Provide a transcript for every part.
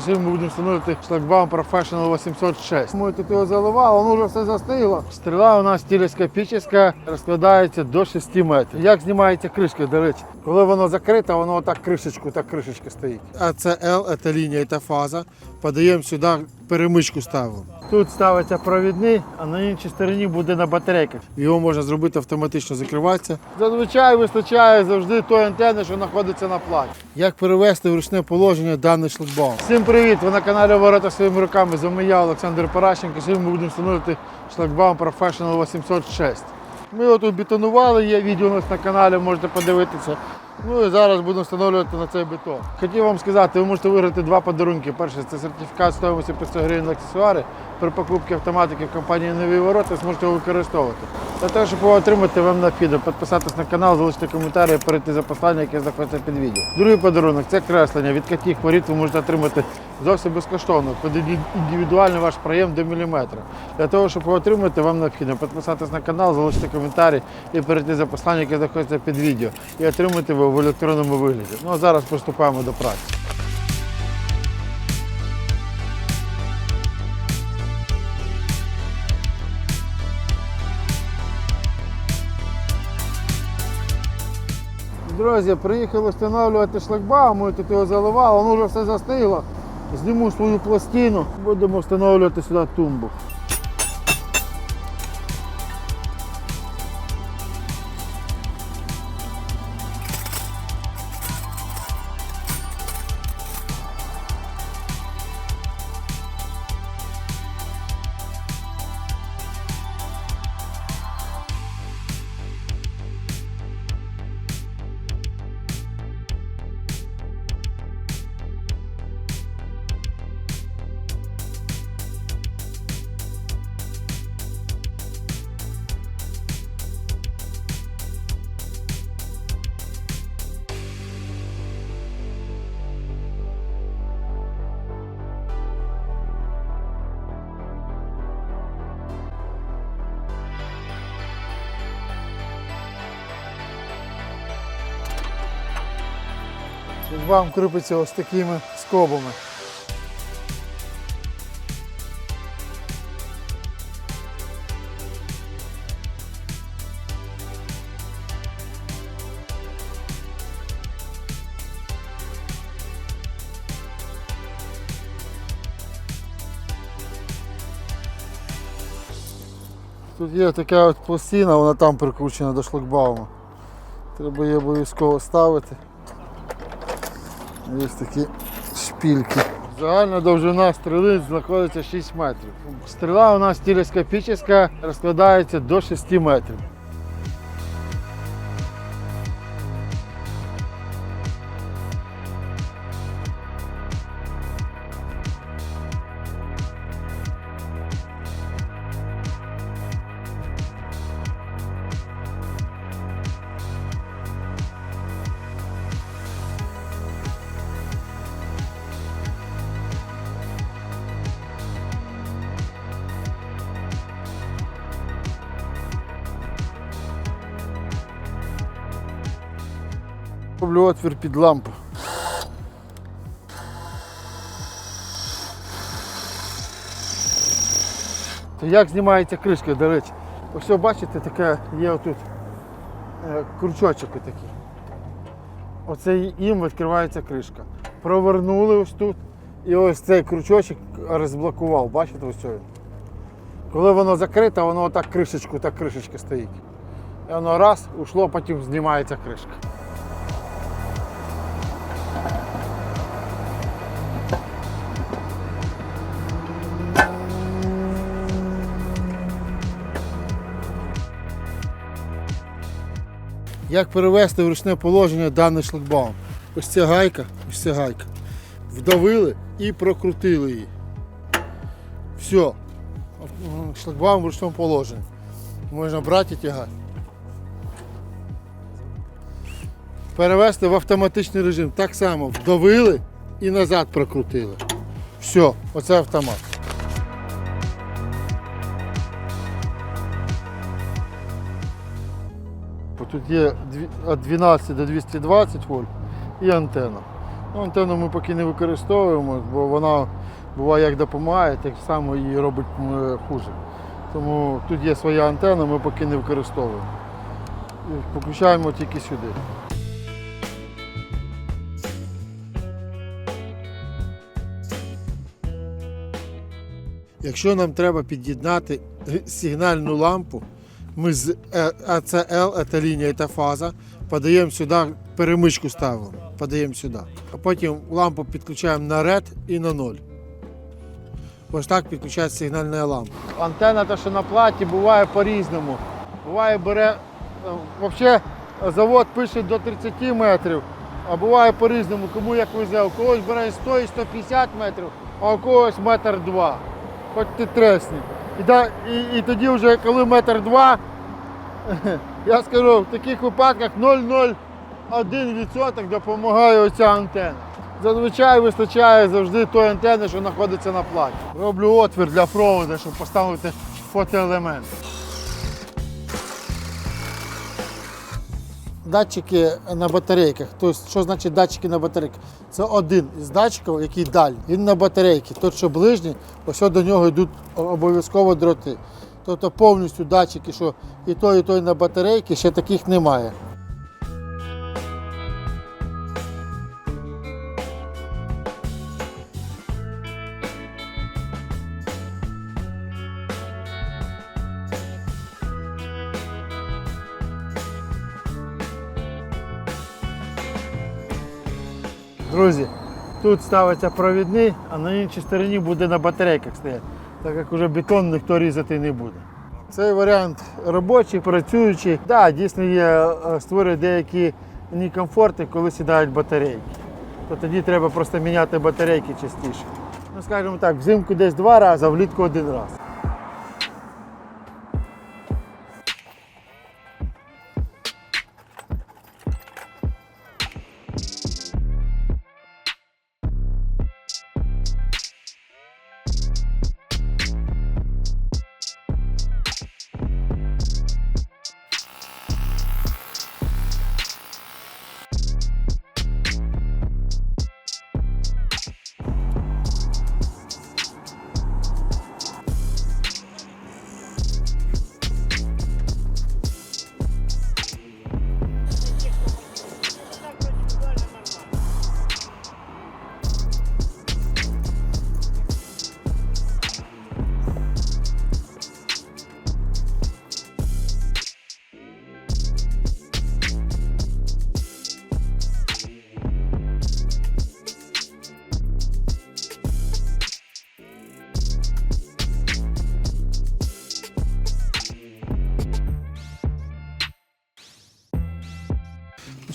Сьогодні ми будемо встановити шлагбаум Professional 806. Ми тут його заливали, воно вже все застигло. Стріла у нас телескопічна, розкладається до 6 метрів. Як знімається кришка, до речі? Коли воно закрите, воно отак кришечку, так кришечка стоїть. А це L, це лінія, це фаза. Подаємо сюди, перемичку ставимо. Тут ставиться провідний, а на іншій стороні буде на батарейках. Його можна зробити автоматично закриватися. Зазвичай вистачає завжди тої антени, що знаходиться на платі. Як перевести в ручне положення даний шлагбаум? Всім привіт! Ви на каналі Ворота своїми руками. З вами я, Олександр Паращенко. Сьогодні ми будемо встановлювати шлагбаум Professional 806. Ми його тут бетонували, є відео у нас на каналі, можете подивитися. Ну і зараз будемо встановлювати на цей бетон. Хотів вам сказати, ви можете виграти два подарунки. Перший це сертифікат стоїмості 500 гривень на аксесуари. При покупці автоматики в компанії Нові ворота зможете його використовувати. Для того, щоб його отримати, вам необхідно підписатись на канал, залишити коментарі перейти за послання, яке знаходиться під відео. Другий подарунок це креслення. Від яких воріт ви можете отримати зовсім безкоштовно, під індивідуальний ваш проєм до міліметра. Для того, щоб його отримати, вам необхідно підписатись на канал, залишити коментарі і перейти за послання, яке знаходиться під відео, і отримати його в електронному вигляді. Ну а зараз приступаємо до праці. Друзі, приїхали встановлювати шлагбаум, ми тут його заливали, воно вже все застигло. Зніму свою пластину, будемо встановлювати сюди тумбу. Шлагбаум кріпиться ось такими скобами. Тут є така от пластина, вона там прикручена до шлагбаума. Треба її обов'язково ставити. Є такі шпільки. Загальна довжина стріли знаходиться 6 метрів. Стріла у нас телескопічна, розкладається до 6 метрів. Роблю отвір під лампу. Як знімається кришка, до речі? Ось бачите, таке є отут е, крючочок такий. Оце їм відкривається кришка. Провернули ось тут і ось цей крючочок розблокував. Бачите ось цього? Коли воно закрите, воно отак кришечку, так кришечка стоїть. І воно раз, ушло, потім знімається кришка. Як перевести в ручне положення даний шлагбаум? Ось ця гайка, ось ця гайка. Вдавили і прокрутили її. Все. Шлагбаум в ручному положенні. Можна брати і тягати. Перевести в автоматичний режим. Так само вдавили і назад прокрутили. Все, оце автомат. Тут є від 12 до 220 вольт і антенна. Ну, антенну ми поки не використовуємо, бо вона буває як допомагає, так само її робить хуже. Тому тут є своя антенна, ми поки не використовуємо. Включаємо тільки сюди. Якщо нам треба під'єднати сигнальну лампу, ми з е, АЦЛ, це лінія та фаза, подаємо сюди, перемичку ставимо, подаємо сюди. А потім лампу підключаємо на red і на 0. Ось так підключається сигнальна лампа. Антенна, та, що на платі, буває по-різному. Буває бере, взагалі завод пише до 30 метрів, а буває по-різному, кому як везе. У когось бере 100 і 150 метрів, а у когось метр два. Хоч ти тресні. І, і, і тоді вже коли метр два, я скажу, в таких випадках 0,01% допомагає оця антенна. Зазвичай вистачає завжди тої антени, що знаходиться на платі. Роблю отвір для проводу, щоб поставити фотоелемент. Датчики на батарейках. Тобто, що значить датчики на батарейках? Це один із датчиків, який дальній. Він на батарейці. Той, що ближній, ось до нього йдуть обов'язково дроти. Тобто повністю датчики, що і той, і той на батарейці, ще таких немає. Друзі, тут ставиться провідний, а на іншій стороні буде на батарейках стояти, так як вже бетон ніхто різати не буде. Цей варіант робочий, працюючий. Так, да, дійсно є, е, створює деякі некомфорти, коли сідають батарейки. То тоді треба просто міняти батарейки частіше. Ну, скажімо так, взимку десь два рази, а влітку один раз.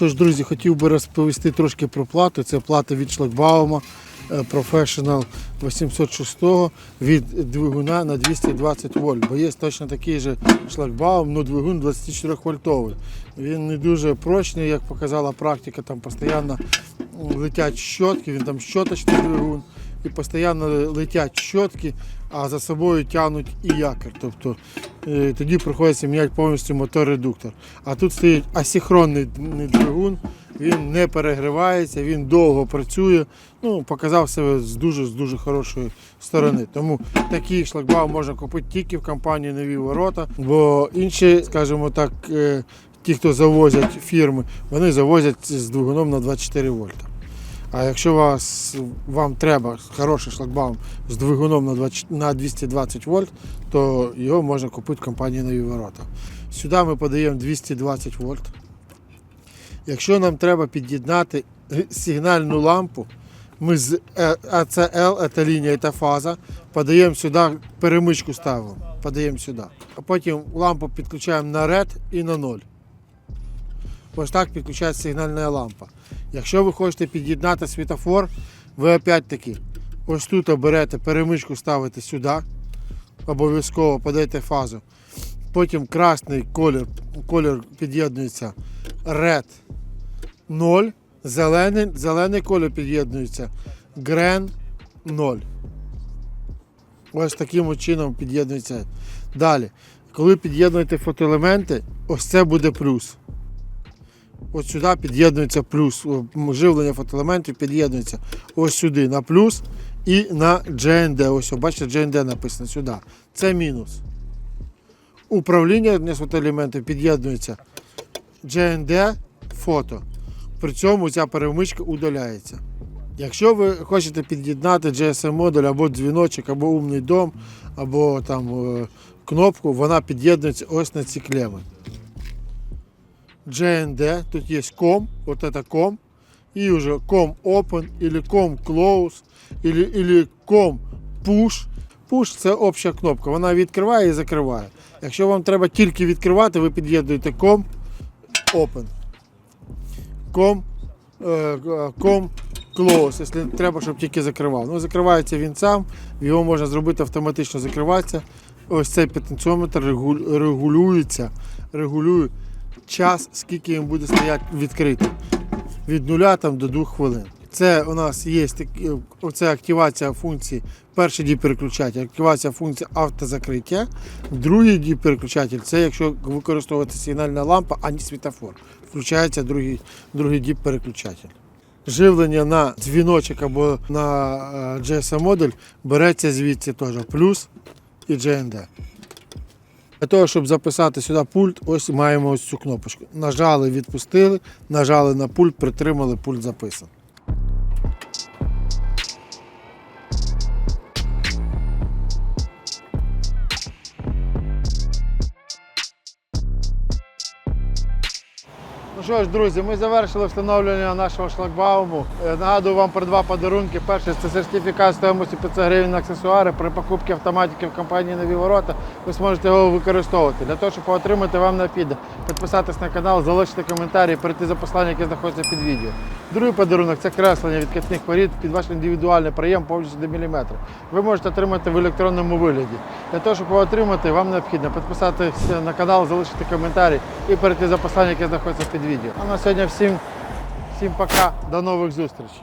Що ж, друзі, хотів би розповісти трошки про плату. Це плата від шлагбаума е, Professional 806 від двигуна на 220 вольт. Бо є точно такий же шлагбаум, ну двигун 24 вольтовий. Він не дуже прочний, як показала практика, там постійно летять щотки, він там щоточний двигун. І постійно летять щотки, а за собою тягнуть і якір. Тобто тоді приходиться міняти повністю мотор-редуктор. А тут стоїть асинхронний двигун, він не перегрівається, він довго працює. Ну, показав себе з дуже з дуже хорошої сторони. Тому такий шлагбаум можна купити тільки в компанії Нові ворота, бо інші, скажімо так, е, ті, хто завозять фірми, вони завозять з двигуном на 24 вольта. А якщо вас, вам треба хороший шлагбаум з двигуном на 20 на 220 вольт, то його можна купити в компанії Нові ворота. Сюди ми подаємо 220 вольт. Якщо нам треба під'єднати сигнальну лампу, ми з АЦЛ, це лінія та фаза, подаємо сюди, перемичку ставимо, подаємо сюди. А потім лампу підключаємо на red і на 0. Ось так підключається сигнальна лампа. Якщо ви хочете під'єднати світофор, ви опять-таки ось тут берете перемичку, ставите сюди, обов'язково подаєте фазу. Потім красний колір, колір під'єднується red 0, зелений, зелений колір під'єднується green 0. Ось таким чином під'єднується. Далі, коли під'єднуєте фотоелементи, ось це буде плюс. Ось сюди під'єднується плюс. Живлення фотоелементів під'єднується ось сюди на плюс і на GND. Ось, бачите, GND написано сюди. Це мінус. Управління фотоелементів під'єднується GND фото. При цьому ця перемичка удаляється. Якщо ви хочете під'єднати GSM модуль або дзвіночок, або умний дом, або там е, кнопку, вона під'єднується ось на ці клеми. GND, тут є COM, вот это COM, и уже COM Open, или COM Close, или, или COM Push. Push це обща кнопка, вона відкриває і закриває. Якщо вам треба тільки відкривати, ви під'єднуєте COM Open. COM, е, е, COM Close, якщо треба, щоб тільки закривав. Ну, закривається він сам, його можна зробити автоматично закриватися. Ось цей потенціометр регулюється, регулює час, скільки він буде стояти відкритим. Від нуля там, до 2 хвилин. Це у нас є такі- оце активація функції. Перший дій переключатель, активація функції автозакриття. Другий дій переключатель це якщо використовувати сигнальна лампа, а не світофор. Включається другий, другий діп переключатель. Живлення на дзвіночок або на е, GSM модуль береться звідси теж плюс і GND. Для того, щоб записати сюди пульт, ось маємо ось цю кнопочку. Нажали, відпустили, нажали на пульт, притримали, пульт записаний. Що ж, друзі, ми завершили встановлення нашого шлагбауму. Е, Нагадую вам про два подарунки. Перший це сертифікат стоїмості 500 гривень на аксесуари. При покупці автоматики в компанії Нові Ворота ви зможете його використовувати. Для того, щоб отримати, вам необхідно підписатись на канал, залишити коментарі, перейти за послання, яке знаходиться під відео. Другий подарунок це креслення відкатних порід під ваш індивідуальний прийом повністю до міліметра. Ви можете отримати в електронному вигляді. Для того, щоб його отримати, вам необхідно підписатися на канал, залишити коментарі і перейти за послання, яке знаходиться під відео. А на сьогодні всім, всім пока, до нових зустрічей.